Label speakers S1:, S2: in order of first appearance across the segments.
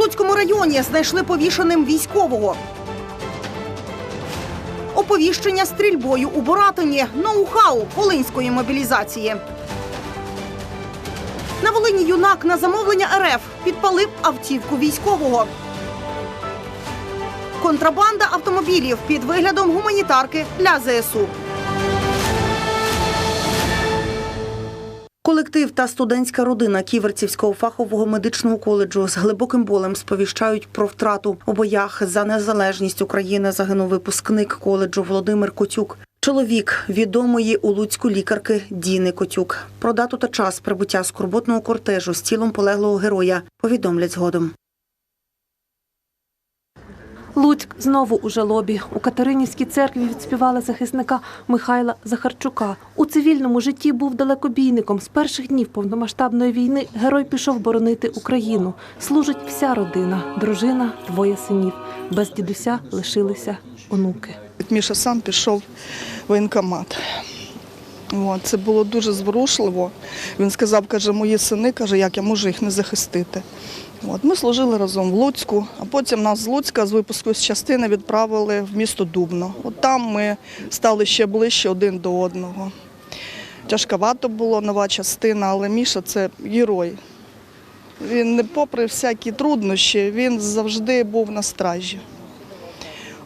S1: Луцькому районі знайшли повішеним військового. Оповіщення стрільбою у Боратині. Ноу-хау волинської мобілізації. На Волині юнак на замовлення РФ підпалив автівку військового. Контрабанда автомобілів під виглядом гуманітарки для ЗСУ. Колектив та студентська родина Ківерцівського фахового медичного коледжу з глибоким болем сповіщають про втрату. У боях за незалежність України загинув випускник коледжу Володимир Котюк. Чоловік відомої у Луцьку лікарки Діни Котюк. Про дату та час прибуття скорботного кортежу з тілом полеглого героя повідомлять згодом.
S2: Луцьк знову у жалобі. У Катеринівській церкві відспівали захисника Михайла Захарчука. У цивільному житті був далекобійником. З перших днів повномасштабної війни герой пішов боронити Україну. Служить вся родина, дружина, двоє синів. Без дідуся лишилися онуки.
S3: Міша сам пішов в воєнкомат. Це було дуже зворушливо. Він сказав, каже, мої сини, каже, як я можу їх не захистити. От, ми служили разом в Луцьку, а потім нас з Луцька з випуску з частини відправили в місто Дубно. От там ми стали ще ближче один до одного. Тяжковато було нова частина, але Міша це герой. Він, не попри всякі труднощі, він завжди був на стражі.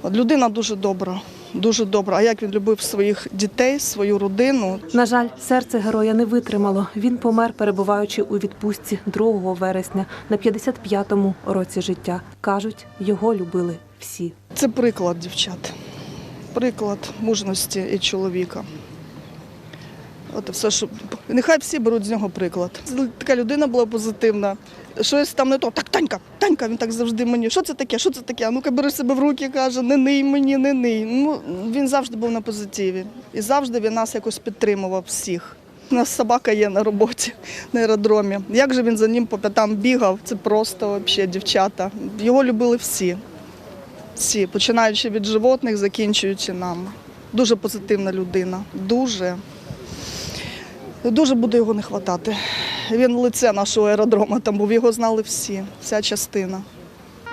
S3: От людина дуже добра, дуже добра. А як він любив своїх дітей, свою родину.
S2: На жаль, серце героя не витримало. Він помер, перебуваючи у відпустці 2 вересня на 55-му році життя. Кажуть, його любили всі.
S3: Це приклад дівчат, приклад мужності і чоловіка. От все, що нехай всі беруть з нього приклад. Така людина була позитивна. Щось там не то. Так, Танька, Танька, він так завжди мені. Що це таке? Що це таке? А ну-ка бери себе в руки, каже, не ний мені, не ний. Ну, він завжди був на позитиві. І завжди він нас якось підтримував всіх. У нас собака є на роботі на аеродромі. Як же він за ним по п'ятам бігав? Це просто взагалі дівчата. Його любили всі. Всі, починаючи від животних, закінчуючи нами. Дуже позитивна людина. Дуже. Дуже буде його не хватати. Він лице нашого аеродрому там був, його знали всі, вся частина.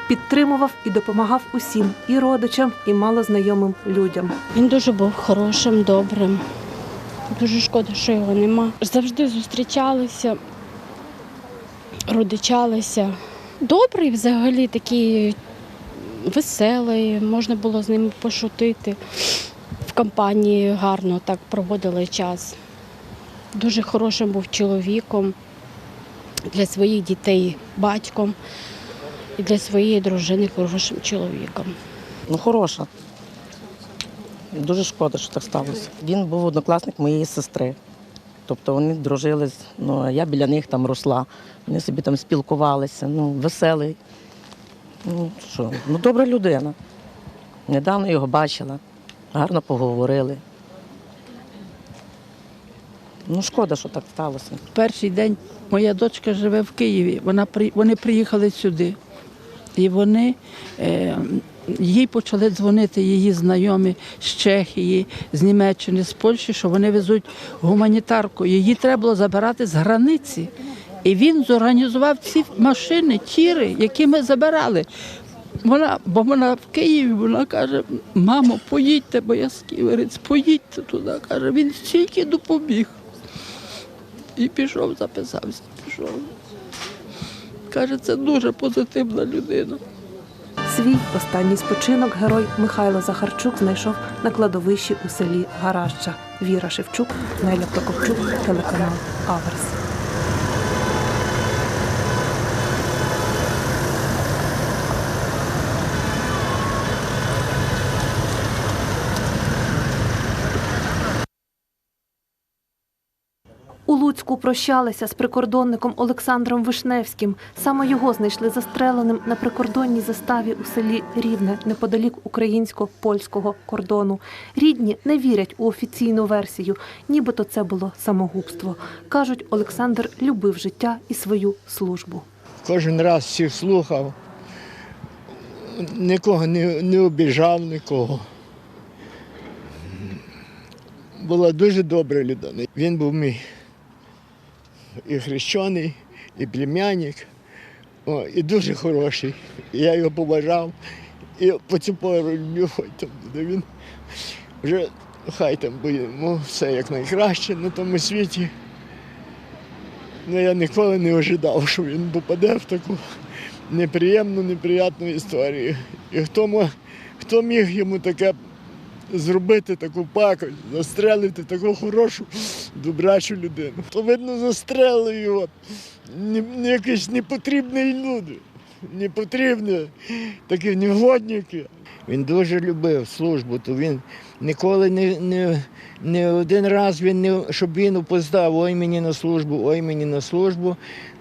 S2: Підтримував і допомагав усім і родичам, і малознайомим людям.
S4: Він дуже був хорошим, добрим. Дуже шкода, що його нема. Завжди зустрічалися, родичалися. Добрий взагалі, такий веселий, можна було з ним пошутити. В компанії гарно так проводили час. Дуже хорошим був чоловіком для своїх дітей батьком і для своєї дружини хорошим чоловіком.
S5: Ну, хороша. Дуже шкода, що так сталося. Він був однокласник моєї сестри. Тобто вони дружили, ну, а я біля них там росла. Вони собі там спілкувалися, ну, веселий. Ну, що, ну, добра людина. Недавно його бачила, гарно поговорили. Ну, шкода, що так сталося.
S6: Перший день моя дочка живе в Києві. Вона вони приїхали сюди. І вони е, їй почали дзвонити її знайомі з Чехії, з Німеччини, з Польщі, що вони везуть гуманітарку. Її треба було забирати з границі. І він зорганізував ці машини, тіри, які ми забирали. Вона, бо вона в Києві, вона каже, мамо, поїдьте, бо я з Ківерець, поїдьте туди. Каже, він стільки допоміг. І пішов, записався, пішов. Каже, це дуже позитивна людина.
S2: Свій останній спочинок герой Михайло Захарчук знайшов на кладовищі у селі Гараща. Віра Шевчук, Неля Прокопчук, телеканал Аверс. У прощалися з прикордонником Олександром Вишневським. Саме його знайшли застреленим на прикордонній заставі у селі Рівне, неподалік українсько-польського кордону. Рідні не вірять у офіційну версію, нібито це було самогубство. Кажуть, Олександр любив життя і свою службу.
S7: Кожен раз всіх слухав, нікого не, не обіжав нікого. Була дуже добра людина. Він був мій і хрещений, і племянник. О, і дуже хороший. Я його поважав. І по цю пору люблю, там буде він. Вже хай там буде йому все як найкраще на тому світі. Ну, я ніколи не ожидав, що він попаде в таку неприємну, неприятну історію. І хто, хто міг йому таке зробити, таку пакость, застрелити таку хорошу, добрачу людину. То видно, застрелили його. Якісь непотрібні люди. Непотрібні, такі негодники. Він дуже любив службу, то він ніколи не, не, не один раз він не, щоб він опоздав, ой мені на службу, ой мені на службу,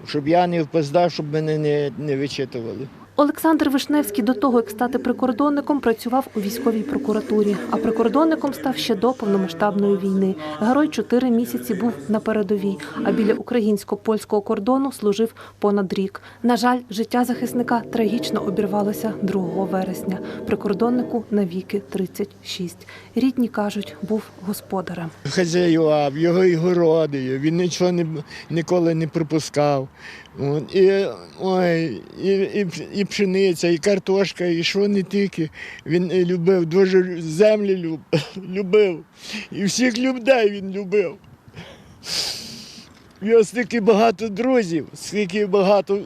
S7: щоб я не впоздав, щоб мене не, не вичитували.
S2: Олександр Вишневський до того, як стати прикордонником, працював у військовій прокуратурі, а прикордонником став ще до повномасштабної війни. Герой чотири місяці був на передовій, а біля українсько-польського кордону служив понад рік. На жаль, життя захисника трагічно обірвалося 2 вересня. Прикордоннику навіки 36. Рідні кажуть, був господарем.
S7: хазяював, його і городи, він нічого не, ніколи не пропускав. От, і, ой, і, і, і пшениця, і картошка, і що не тільки. Він е, любив, дуже землі люб, любив. І всіх людей він любив. В Його стільки багато друзів, скільки багато.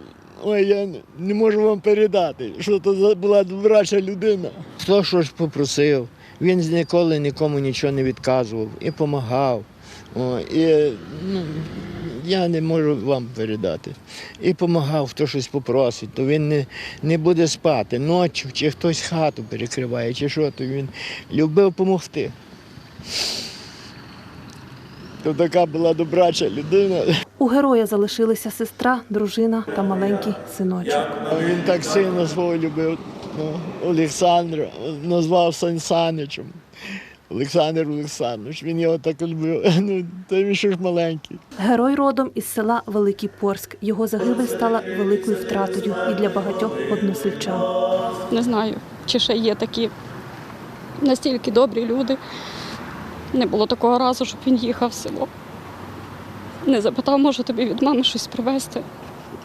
S7: Ой, я не- можу вам передати, що то була добрача людина. Хто що ж попросив, він ніколи нікому нічого не відказував і допомагав. О, і, ну, я не можу вам передати. І допомагав, хто щось попросить, то він не, не буде спати ночі, чи хтось хату перекриває, чи що, то він любив допомогти. То така була добрача людина.
S2: У героя залишилися сестра, дружина та маленький синочок.
S7: Він так сильно свого любив ну, Олександра, назвав Сан Саничем. Олександр Олександрович, він його так любив. Ну, та він ще ж маленький.
S2: Герой родом із села Великий Порськ. Його загибель стала великою втратою і для багатьох односельчан.
S4: Не знаю, чи ще є такі настільки добрі люди. Не було такого разу, щоб він їхав в село. Не запитав, може тобі від мами щось привезти,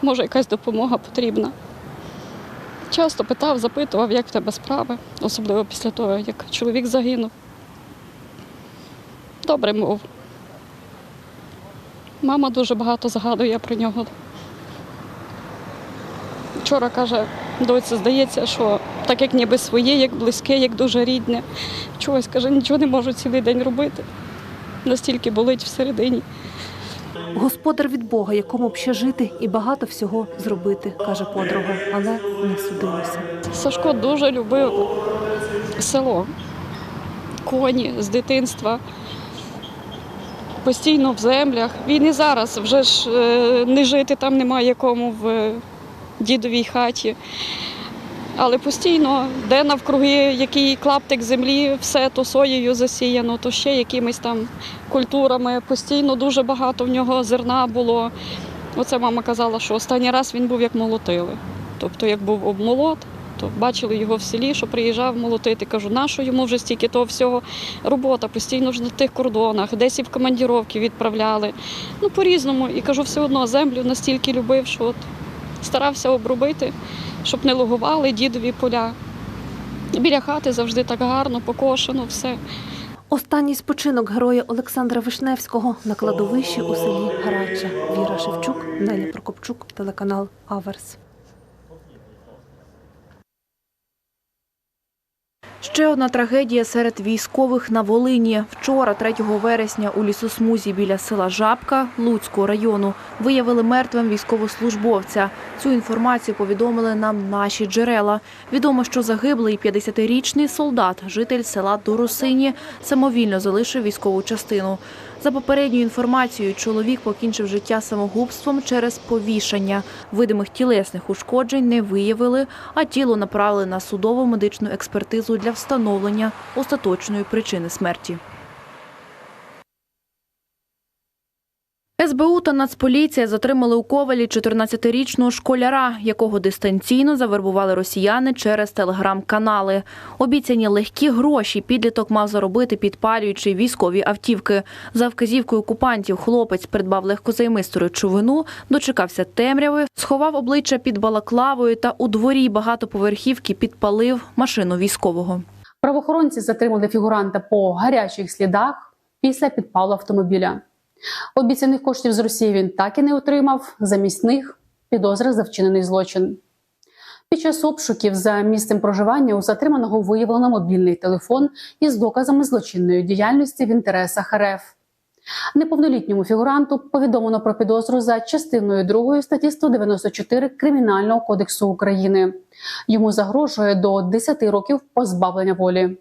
S4: може якась допомога потрібна. Часто питав, запитував, як в тебе справи, особливо після того, як чоловік загинув. Добре мов. Мама дуже багато згадує про нього. Вчора каже, доці, здається, що так як ніби своє, як близьке, як дуже рідне. Чогось каже, нічого не можу цілий день робити. Настільки болить всередині.
S2: Господар від Бога, якому б ще жити і багато всього зробити, каже подруга, але не судилося.
S4: Сашко дуже любив село, коні з дитинства. Постійно в землях. Він і зараз вже ж е, не жити там немає кому в дідовій хаті. Але постійно, де навкруги який клаптик землі, все то соєю засіяно, то ще якимись там культурами. Постійно дуже багато в нього зерна було. Оце мама казала, що останній раз він був як молотили. Тобто, як був обмолот, то бачили його в селі, що приїжджав молотити. Кажу, нащо йому вже стільки того всього робота, постійно ж на тих кордонах, десь і в командіровки відправляли. Ну, по-різному. І кажу, все одно землю настільки любив, що от старався обробити, щоб не лугували дідові поля. Біля хати завжди так гарно, покошено, все.
S2: Останній спочинок героя Олександра Вишневського на кладовищі у селі Гарача. Віра Шевчук, Неля Прокопчук, телеканал Аверс.
S8: Ще одна трагедія серед військових на Волині. Вчора, 3 вересня, у лісосмузі біля села Жабка Луцького району виявили мертвим військовослужбовця. Цю інформацію повідомили нам наші джерела. Відомо, що загиблий 50-річний солдат, житель села Доросині, самовільно залишив військову частину. За попередньою інформацією, чоловік покінчив життя самогубством через повішання. Видимих тілесних ушкоджень не виявили, а тіло направили на судово медичну експертизу для встановлення остаточної причини смерті. СБУ та Нацполіція затримали у Ковалі 14-річного школяра, якого дистанційно завербували росіяни через телеграм-канали. Обіцяні легкі гроші підліток мав заробити, підпалюючи військові автівки. За вказівкою окупантів хлопець придбав легкозаймисту речовину, дочекався темряви, сховав обличчя під балаклавою та у дворі багатоповерхівки підпалив машину військового.
S9: Правоохоронці затримали фігуранта по гарячих слідах після підпалу автомобіля. Обіцяних коштів з Росії він так і не отримав. Замість них підозра за вчинений злочин. Під час обшуків за місцем проживання у затриманого виявлено мобільний телефон із доказами злочинної діяльності в інтересах РФ. Неповнолітньому фігуранту повідомлено про підозру за частиною 2 статті 194 Кримінального кодексу України. Йому загрожує до 10 років позбавлення волі.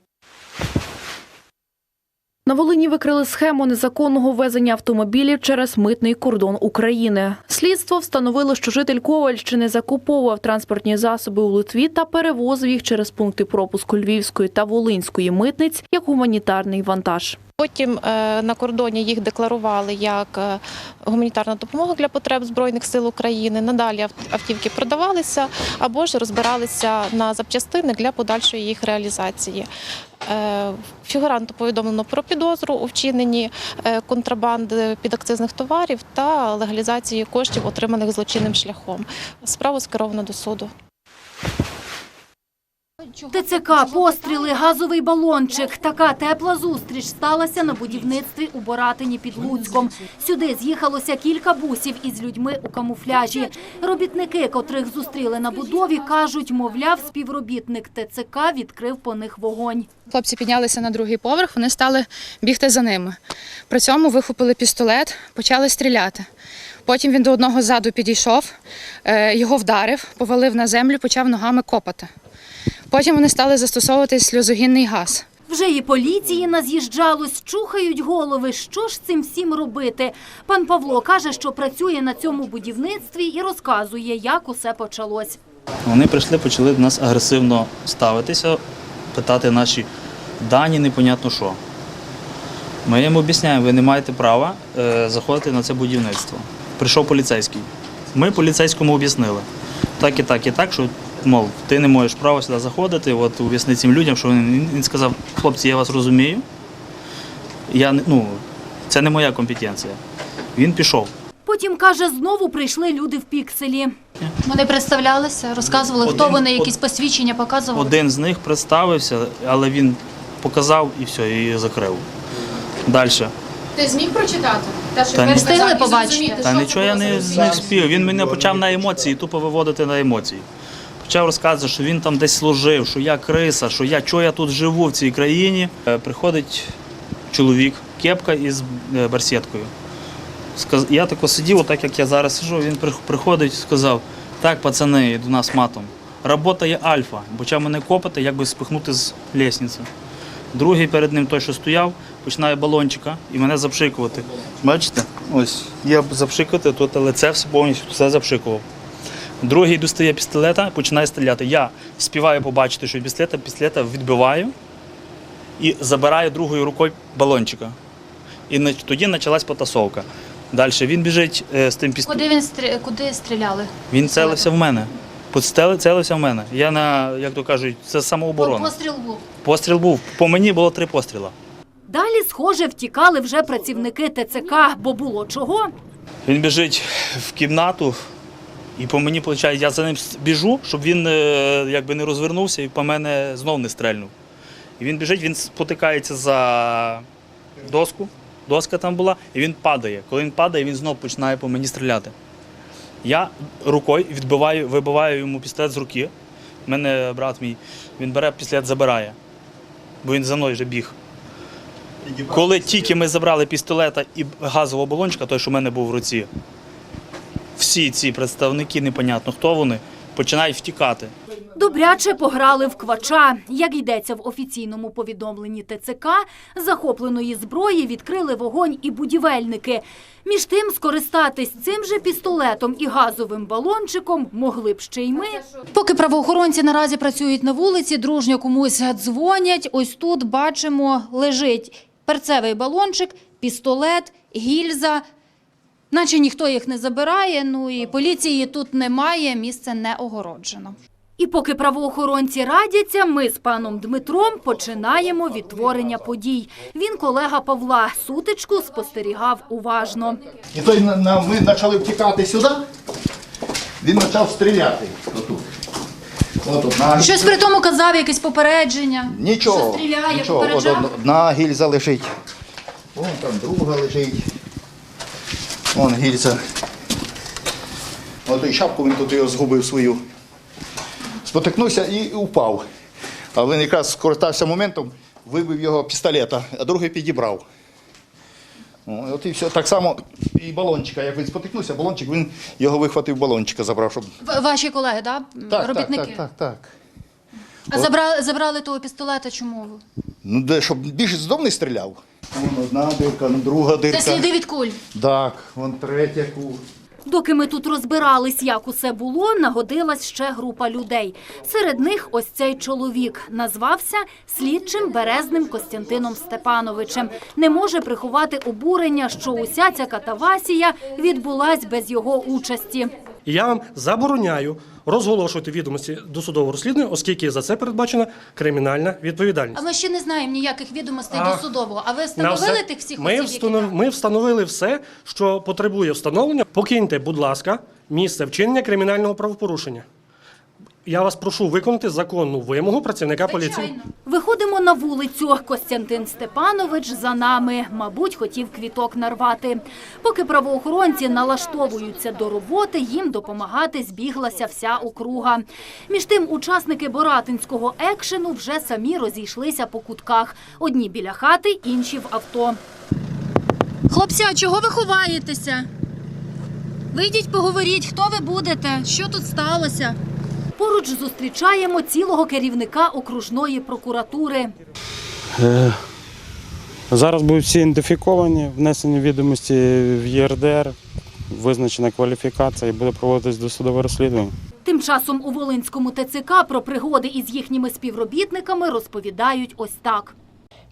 S8: На Волині викрили схему незаконного ввезення автомобілів через митний кордон України. Слідство встановило, що житель Ковальщини закуповував транспортні засоби у Литві та перевозив їх через пункти пропуску Львівської та Волинської митниць як гуманітарний вантаж.
S10: Потім е, на кордоні їх декларували як е, гуманітарна допомога для потреб Збройних сил України. Надалі автівки продавалися або ж розбиралися на запчастини для подальшої їх реалізації. Е, Фігуранту повідомлено про підозру у вчиненні е, контрабанди підакцизних товарів та легалізації коштів, отриманих злочинним шляхом. Справу скеровано до суду.
S11: ТЦК, постріли, газовий балончик. Така тепла зустріч сталася на будівництві у Боратині під Луцьком. Сюди з'їхалося кілька бусів із людьми у камуфляжі. Робітники, котрих зустріли на будові, кажуть, мовляв, співробітник ТЦК відкрив по них вогонь.
S12: Хлопці піднялися на другий поверх, вони стали бігти за ними. При цьому вихопили пістолет, почали стріляти. Потім він до одного ззаду підійшов, е, його вдарив, повалив на землю, почав ногами копати. Потім вони стали застосовувати сльозогінний газ.
S11: Вже і поліції наз'їжджалось, чухають голови. Що ж цим всім робити? Пан Павло каже, що працює на цьому будівництві і розказує, як усе почалось.
S13: Вони прийшли, почали до нас агресивно ставитися, питати наші дані, непонятно що. Ми їм об'ясняємо, ви не маєте права е, заходити на це будівництво. Прийшов поліцейський. Ми поліцейському об'яснили. Так і так, і так, що мов, ти не маєш права сюди заходити. От об'ясни цим людям, що він, він сказав, хлопці, я вас розумію. Я, ну, це не моя компетенція. Він пішов.
S11: Потім, каже, знову прийшли люди в пікселі.
S14: Вони представлялися, розказували, хто
S13: Один-
S14: вони,
S13: од-
S14: якісь посвідчення показували.
S13: Один з них представився, але він показав і все, і закрив. Далі.
S12: Ти зміг прочитати? Те,
S13: що Та
S14: сказав, Встигли побачити? зрозуміти,
S13: Та нічого я не з спів. Він мене почав на емоції, тупо виводити на емоції. Почав розказувати, що він там десь служив, що я криса, що я чого я тут живу в цій країні. Е, Приходить чоловік, кепка із е, барсеткою. Я тако сидів, отак як я зараз сижу, він приходить і сказав: так, пацани, до нас матом. Робота є альфа. Почав мене копати, як би спихнути з лісниці. Другий перед ним той, що стояв, починає балончика і мене запшикувати. Бачите? Ось я запшикувати, тут лице все повністю все запшикував. Другий достає пістолета, починає стріляти. Я співаю побачити, що пістолета, пістолета відбиваю і забираю другою рукою балончика. І тоді почалась потасовка. Далі він біжить е, з тим пістолетом.
S14: Куди він стрі... куди стріляли?
S13: Він целився в мене. Подстели- Целився в мене. Я на, як то кажуть, це самооборона.
S14: Постріл був.
S13: Постріл був. По мені було три постріла.
S11: Далі, схоже, втікали вже працівники ТЦК, бо було чого.
S13: Він біжить в кімнату, і по мені, виходить, я за ним біжу, щоб він е, якби не розвернувся і по мене знов не стрельнув. І він біжить, він спотикається за доску, доска там була, і він падає. Коли він падає, він знов починає по мені стріляти. Я рукою відбиваю, вибиваю йому пістолет з руки. У мене брат мій, він бере пістолет, забирає, бо він за мною вже біг. Коли тільки ми забрали пістолета і газового балончика, той, що в мене був в руці, всі ці представники, непонятно хто вони, починають втікати.
S11: Добряче пограли в квача. Як йдеться в офіційному повідомленні ТЦК, захопленої зброї відкрили вогонь і будівельники. Між тим, скористатись цим же пістолетом і газовим балончиком могли б ще й ми.
S14: Поки правоохоронці наразі працюють на вулиці, дружньо комусь дзвонять. Ось тут бачимо, лежить перцевий балончик, пістолет, гільза. Наче ніхто їх не забирає, ну і поліції тут немає, місце не огороджено.
S11: І поки правоохоронці радяться, ми з паном Дмитром починаємо відтворення подій. Він колега Павла. Сутичку спостерігав уважно.
S15: І той на, на- ми почали втікати сюди, він почав стріляти. Отут. Отут, на,
S14: Щось при тому казав, якесь попередження.
S15: Нічого,
S14: Що стріляє,
S15: нічого. От
S14: попереджав?
S15: одна гільза лежить. Вон там друга лежить. Вон гільза. Ото і шапку він тут його згубив свою. Спотикнувся і упав. А він якраз скористався моментом, вибив його пістолета, а другий підібрав. От і все. Так само і балончика, як він спотикнувся, балончик, він його вихватив балончика, забрав, щоб.
S14: Ваші колеги, да?
S15: Так,
S14: робітники?
S15: так, так, так, так.
S14: А забрали, забрали того пістолета чому?
S15: Ну, де, щоб більше з стріляв. Вон одна дирка, ну, друга дирка.
S14: Це сліди від куль.
S15: Так, вон третя ку.
S11: Доки ми тут розбирались, як усе було, нагодилась ще група людей. Серед них ось цей чоловік назвався слідчим Березним Костянтином Степановичем. Не може приховати обурення, що уся ця катавасія відбулась без його участі.
S16: І я вам забороняю розголошувати відомості до судового розслідування, оскільки за це передбачена кримінальна відповідальність.
S14: А ми ще не знаємо ніяких відомостей
S16: А,
S14: до судового. А ви встановили
S16: все-
S14: тих всіх
S16: ми,
S14: осіб,
S16: встанов...
S14: які
S16: ми встановили все, що потребує встановлення. Покиньте, будь ласка, місце вчинення кримінального правопорушення. Я вас прошу виконати законну вимогу працівника поліції.
S11: Виходимо на вулицю. Костянтин Степанович за нами. Мабуть, хотів квіток нарвати. Поки правоохоронці налаштовуються до роботи, їм допомагати збіглася вся округа. Між тим, учасники Боратинського екшену вже самі розійшлися по кутках. Одні біля хати, інші в авто.
S14: Хлопці, чого ви ховаєтеся? Вийдіть, поговоріть, хто ви будете, що тут сталося?
S11: Поруч зустрічаємо цілого керівника окружної прокуратури.
S17: Е, Зараз будуть всі ідентифіковані, внесені відомості в ЄРДР, визначена кваліфікація і буде проводитись досудове розслідування.
S11: Тим часом у Волинському ТЦК про пригоди із їхніми співробітниками розповідають ось так.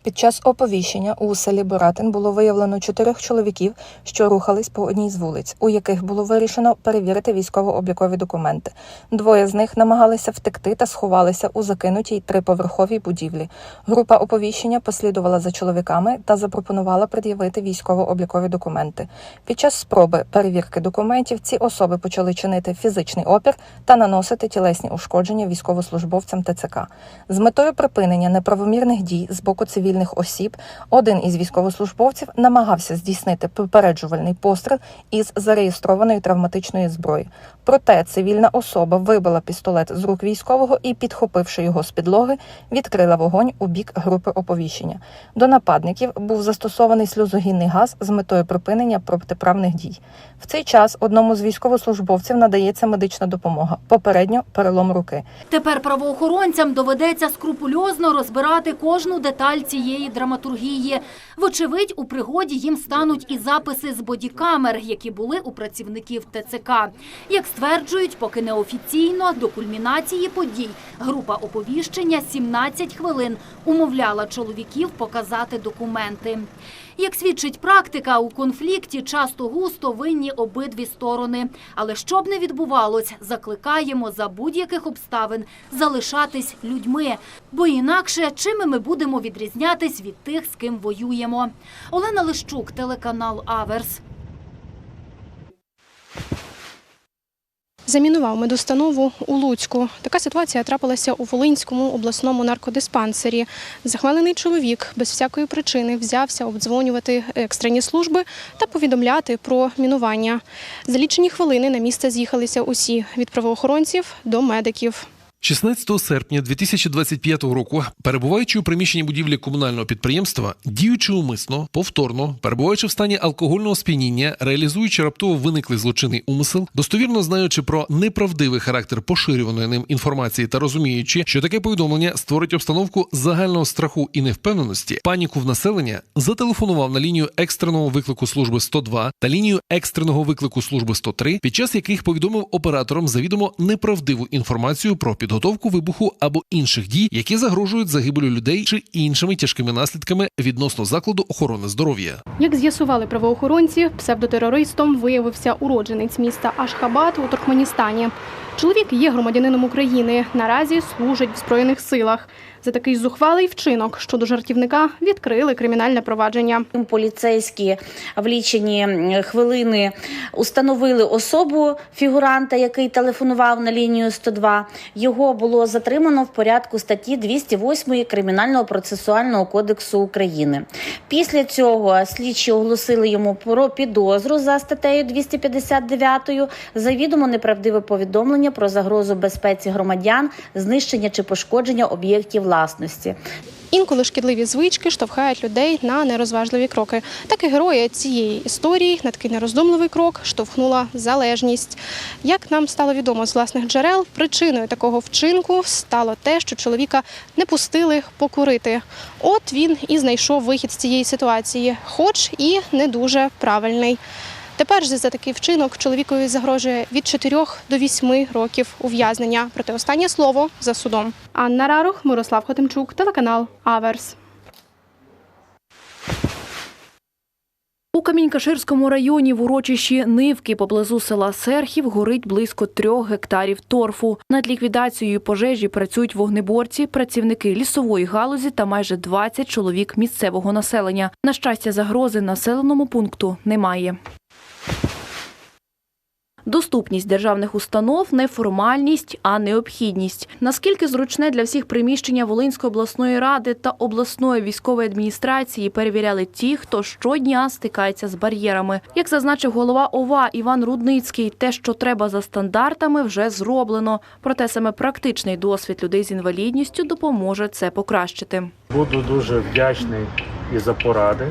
S18: Під час оповіщення у селі Боратин було виявлено чотирьох чоловіків, що рухались по одній з вулиць, у яких було вирішено перевірити військово-облікові документи. Двоє з них намагалися втекти та сховалися у закинутій триповерховій будівлі. Група оповіщення послідувала за чоловіками та запропонувала пред'явити військово-облікові документи. Під час спроби перевірки документів ці особи почали чинити фізичний опір та наносити тілесні ушкодження військовослужбовцям ТЦК. З метою припинення неправомірних дій з боку цивільних осіб один із військовослужбовців намагався здійснити попереджувальний постріл із зареєстрованої травматичної зброї. Проте цивільна особа вибила пістолет з рук військового і, підхопивши його з підлоги, відкрила вогонь у бік групи оповіщення. До нападників був застосований сльозогінний газ з метою припинення протиправних дій. В цей час одному з військовослужбовців надається медична допомога, попередньо перелом руки.
S11: Тепер правоохоронцям доведеться скрупульозно розбирати кожну деталь цієї драматургії. Вочевидь, у пригоді їм стануть і записи з бодікамер, які були у працівників ТЦК. Як стверджують, поки неофіційно до кульмінації подій група оповіщення 17 хвилин умовляла чоловіків показати документи. Як свідчить практика, у конфлікті часто густо винні обидві сторони. Але що б не відбувалось, закликаємо за будь-яких обставин залишатись людьми. Бо інакше чим ми будемо відрізнятись від тих, з ким воюємо. Олена Лищук, телеканал Аверс.
S19: Замінував медустанову у Луцьку. Така ситуація трапилася у Волинському обласному наркодиспансері. Захвалений чоловік без всякої причини взявся обдзвонювати екстрені служби та повідомляти про мінування. За лічені хвилини на місце з'їхалися усі від правоохоронців до медиків.
S20: 16 серпня 2025 року, перебуваючи у приміщенні будівлі комунального підприємства, діючи умисно, повторно, перебуваючи в стані алкогольного сп'яніння, реалізуючи раптово виниклий злочинний умисел, достовірно знаючи про неправдивий характер поширюваної ним інформації та розуміючи, що таке повідомлення створить обстановку загального страху і невпевненості, паніку в населення, зателефонував на лінію екстреного виклику служби 102 та лінію екстреного виклику служби 103, під час яких повідомив операторам завідомо неправдиву інформацію про підготовку підготовку вибуху або інших дій, які загрожують загибелю людей чи іншими тяжкими наслідками відносно закладу охорони здоров'я.
S19: Як з'ясували правоохоронці, псевдотерористом виявився уродженець міста Ашхабад у Туркменістані. Чоловік є громадянином України. Наразі служить в збройних силах. За такий зухвалий вчинок щодо жартівника відкрили кримінальне провадження.
S21: Поліцейські в лічені хвилини установили особу фігуранта, який телефонував на лінію 102. Його було затримано в порядку статті 208 Кримінального процесуального кодексу України. Після цього слідчі оголосили йому про підозру за статтею 259 завідомо неправдиве повідомлення про загрозу безпеці громадян, знищення чи пошкодження об'єктів власності.
S19: Інколи шкідливі звички штовхають людей на нерозважливі кроки. Так і героя цієї історії на такий нероздумливий крок штовхнула залежність. Як нам стало відомо з власних джерел, причиною такого вчинку стало те, що чоловіка не пустили покурити. От він і знайшов вихід з цієї ситуації, хоч і не дуже правильний. Тепер же за такий вчинок чоловікові загрожує від 4 до 8 років ув'язнення. Проте останнє слово за судом. Анна Рарух, Мирослав Хотимчук, телеканал Аверс.
S8: У Камінь-Каширському районі в урочищі Нивки поблизу села Серхів горить близько трьох гектарів торфу. Над ліквідацією пожежі працюють вогнеборці, працівники лісової галузі та майже 20 чоловік місцевого населення. На щастя, загрози населеному пункту немає. Доступність державних установ не формальність, а необхідність. Наскільки зручне для всіх приміщення Волинської обласної ради та обласної військової адміністрації перевіряли ті, хто щодня стикається з бар'єрами. Як зазначив голова ОВА Іван Рудницький, те, що треба за стандартами, вже зроблено. Проте саме практичний досвід людей з інвалідністю допоможе це покращити.
S22: Буду дуже вдячний і за поради,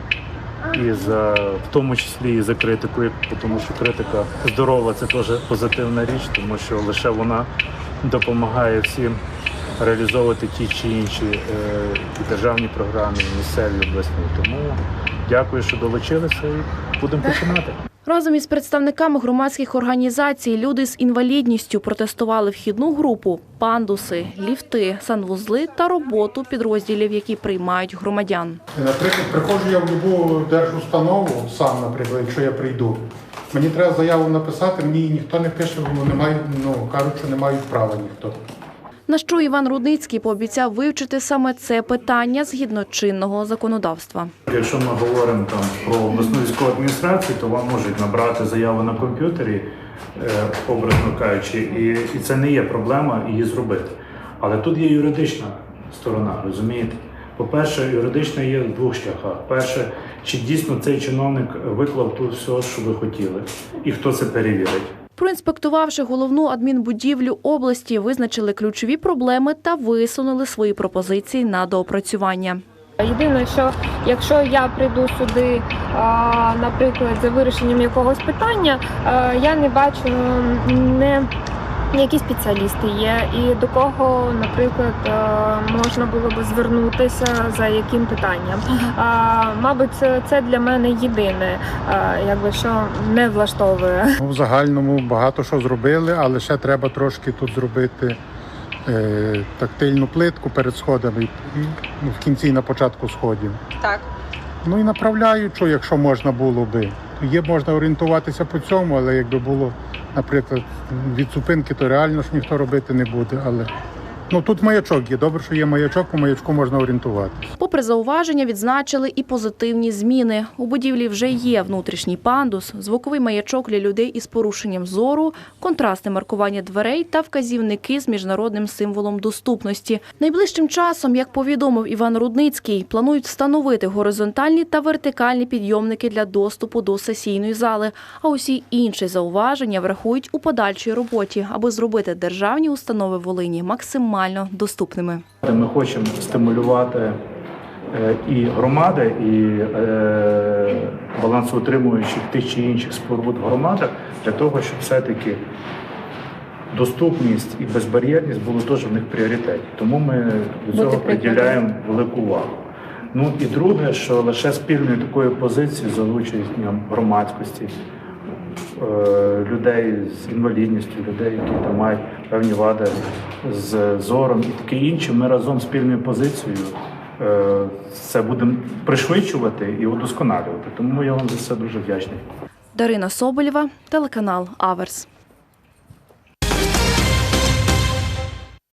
S22: і за в тому числі і за критику, тому що критика здорова це теж позитивна річ, тому що лише вона допомагає всім реалізовувати ті чи інші е, і державні програми, і місцеві обласні. Тому дякую, що долучилися, і будемо починати.
S8: Разом із представниками громадських організацій люди з інвалідністю протестували вхідну групу, пандуси, ліфти, санвузли та роботу підрозділів, які приймають громадян.
S23: Наприклад, приходжу я в будь-яку держустанову сам, наприклад, якщо я прийду. Мені треба заяву написати, мені ніхто не пише, бо не мають, ну кажуть, що не мають права ніхто.
S8: На що Іван Рудницький пообіцяв вивчити саме це питання згідно чинного законодавства.
S22: Якщо ми говоримо там про обласну військову адміністрацію, то вам можуть набрати заяву на комп'ютері, е, образно кажучи, і, це не є проблема її зробити. Але тут є юридична сторона, розумієте? По-перше, юридична є в двох шляхах. Перше, чи дійсно цей чиновник виклав тут все, що ви хотіли, і хто це перевірить.
S8: Проінспектувавши головну адмінбудівлю області, визначили ключові проблеми та висунули свої пропозиції на доопрацювання.
S24: Єдине, що якщо я прийду сюди, наприклад, за вирішенням якогось питання, я не бачу не які спеціалісти є, і до кого, наприклад, можна було би звернутися за яким питанням. А, Мабуть, це, це для мене єдине, а, якби що не влаштовує.
S23: Ну, в загальному багато що зробили, але ще треба трошки тут зробити е, тактильну плитку перед сходами ну, в кінці і на початку сходів.
S25: Так.
S23: Ну і направляючу, якщо можна було би. Є можна орієнтуватися по цьому, але якби було, наприклад, від зупинки, то реально ж ніхто робити не буде. Але ну тут маячок є. Добре, що є маячок, по маячку можна орієнтуватися.
S8: Попри зауваження, відзначили і позитивні зміни. У будівлі вже є внутрішній пандус, звуковий маячок для людей із порушенням зору, контрастне маркування дверей та вказівники з міжнародним символом доступності. Найближчим часом, як повідомив Іван Рудницький, планують встановити горизонтальні та вертикальні підйомники для доступу до сесійної зали. А усі інші зауваження врахують у подальшій роботі, аби зробити державні установи Волині максимально доступними.
S22: Ми хочемо стимулювати е, і громади, і е, балансоутримуючих тих чи інших споруд громадах для того, щоб все-таки доступність і безбар'єрність було теж в них пріоритеті. Тому ми до цього приділяємо велику увагу. Ну і друге, що лише спільною такою позицією, залученням громадськості, людей з інвалідністю, людей, які там мають певні вади з зором і таке інше. Ми разом спільною позицією е, це будемо пришвидшувати і удосконалювати. Тому я вам за це дуже вдячний.
S8: Дарина Соболєва, телеканал Аверс.